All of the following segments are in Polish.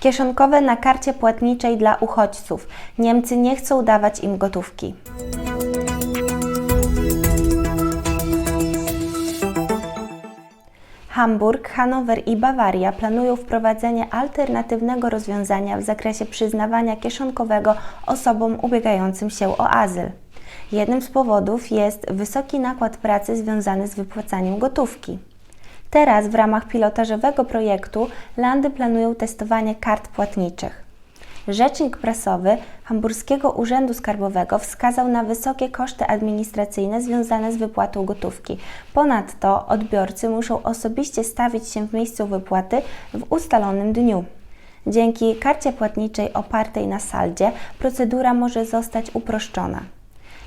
Kieszonkowe na karcie płatniczej dla uchodźców. Niemcy nie chcą dawać im gotówki. Hamburg, Hanower i Bawaria planują wprowadzenie alternatywnego rozwiązania w zakresie przyznawania kieszonkowego osobom ubiegającym się o azyl. Jednym z powodów jest wysoki nakład pracy związany z wypłacaniem gotówki. Teraz w ramach pilotażowego projektu Landy planują testowanie kart płatniczych. Rzecznik prasowy Hamburskiego Urzędu Skarbowego wskazał na wysokie koszty administracyjne związane z wypłatą gotówki. Ponadto odbiorcy muszą osobiście stawić się w miejscu wypłaty w ustalonym dniu. Dzięki karcie płatniczej opartej na saldzie procedura może zostać uproszczona.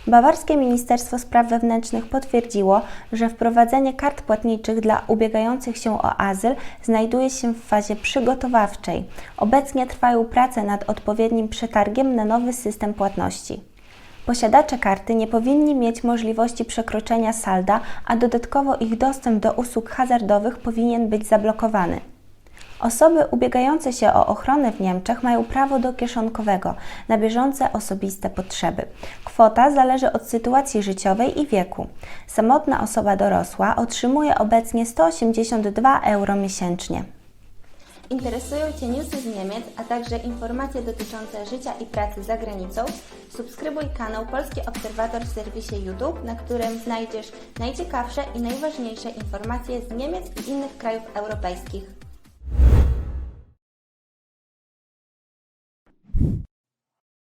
Bawarskie Ministerstwo Spraw Wewnętrznych potwierdziło, że wprowadzenie kart płatniczych dla ubiegających się o azyl znajduje się w fazie przygotowawczej. Obecnie trwają prace nad odpowiednim przetargiem na nowy system płatności. Posiadacze karty nie powinni mieć możliwości przekroczenia salda, a dodatkowo ich dostęp do usług hazardowych powinien być zablokowany. Osoby ubiegające się o ochronę w Niemczech mają prawo do kieszonkowego na bieżące osobiste potrzeby. Kwota zależy od sytuacji życiowej i wieku. Samotna osoba dorosła otrzymuje obecnie 182 euro miesięcznie. Interesują Cię newsy z Niemiec, a także informacje dotyczące życia i pracy za granicą? Subskrybuj kanał Polski Obserwator w serwisie YouTube, na którym znajdziesz najciekawsze i najważniejsze informacje z Niemiec i innych krajów europejskich.